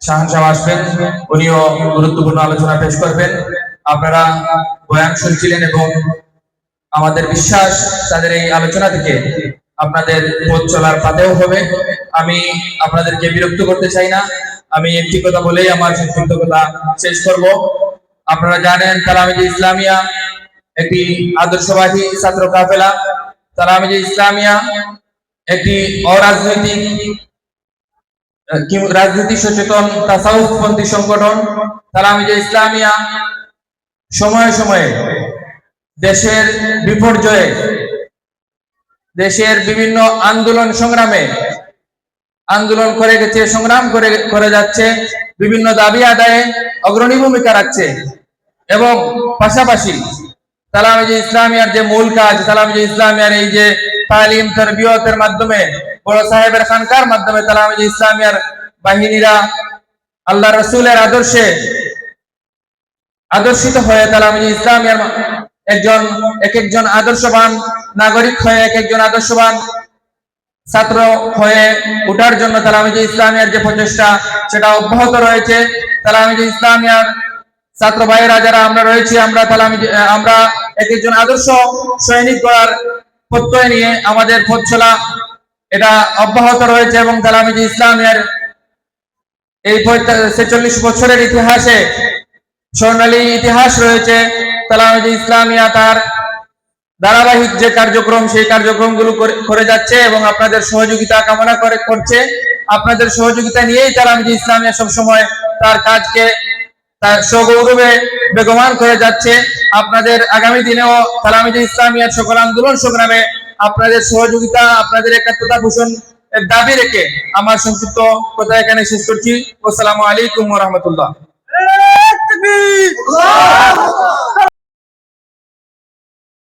শাহান আসবেন। উনিও গুরুত্বপূর্ণ আলোচনা পেশ করবেন। আপনারা বয়ান শুনছিলেন এবং আমাদের বিশ্বাস তাদের এই আলোচনা থেকে আপনাদের পথ চলার পাতেও হবে। আমি আপনাদেরকে বিরক্ত করতে চাই না। আমি একটি কথা বলেই আমার সংক্ষিপ্ত কথা শেষ করব। আপনারা জানেন তালামিজি ইসলামিয়া একটি আদর্শবাদী ছাত্র কাফেলা। তালামিজি ইসলামিয়া একটি অরাজনৈতিক রাজনীতি সচেতন, তাসাউফপন্থী সংগঠন তালামিজি ইসলামিয়া, সময়ে সময়ে দেশের বিপর্যয়ে, দেশের বিভিন্ন আন্দোলন সংগ্রামে আন্দোলন করে গেছে, সংগ্রাম করে করে যাচ্ছে, বিভিন্ন দাবি আদায়ে অগ্রণী ভূমিকা রাখছে এবং পাশাপাশি তালামিজি ইসলামিয়ার যে মূল কাজ, তালামিজি ইসলামিয়ার এই যে তালিম, তরবিয়তের মাধ্যমে বড় সাহেবের খানকার মাধ্যমে তালামিজি ইসলামিয়ার বাহিনীরা আল্লাহ রসুলের আদর্শে আদর্শিত হয়ে তালামিজি ইসলামিয়ার একজন এক একজন আদর্শবান নাগরিক হয়ে এক একজন আদর্শবান ছাত্র হয়ে ওঠার জন্য তালামিজি ইসলামিয়ার যে প্রচেষ্টা, সেটা অব্যাহত রয়েছে। তালামিজি ইসলামিয়ার ছাত্র ভাইয়েরা যারা আমরা রয়েছি, আমরা তালামিজি আমরা এক একজন আদর্শ সৈনিক করার প্রত্যয় নিয়ে আমাদের পথ এটা অব্যাহত রয়েছে এবং তালামিজি ইসলামিয়ার এই ছেচল্লিশ বছরের ইতিহাসে স্বর্ণালী ইতিহাস রয়েছে তালামিজি ইসলামিয়া তার ধারাবাহিক যে কার্যক্রম, সেই কার্যক্রমগুলো করে- যাচ্ছে এবং আপনাদের সহযোগিতা কামনা করে করছে। আপনাদের সহযোগিতা নিয়েই তালামিজি ইসলামিয়া সবসময় তার কাজকে তার সগৌরবে বেগমান করে যাচ্ছে। আপনাদের আগামী দিনেও তালামিজি ইসলামিয়ার সকল আন্দোলন সংগ্রামে अपना सहजोगा भूषण दावी रेखे संक्षिप्त कथा शेष कर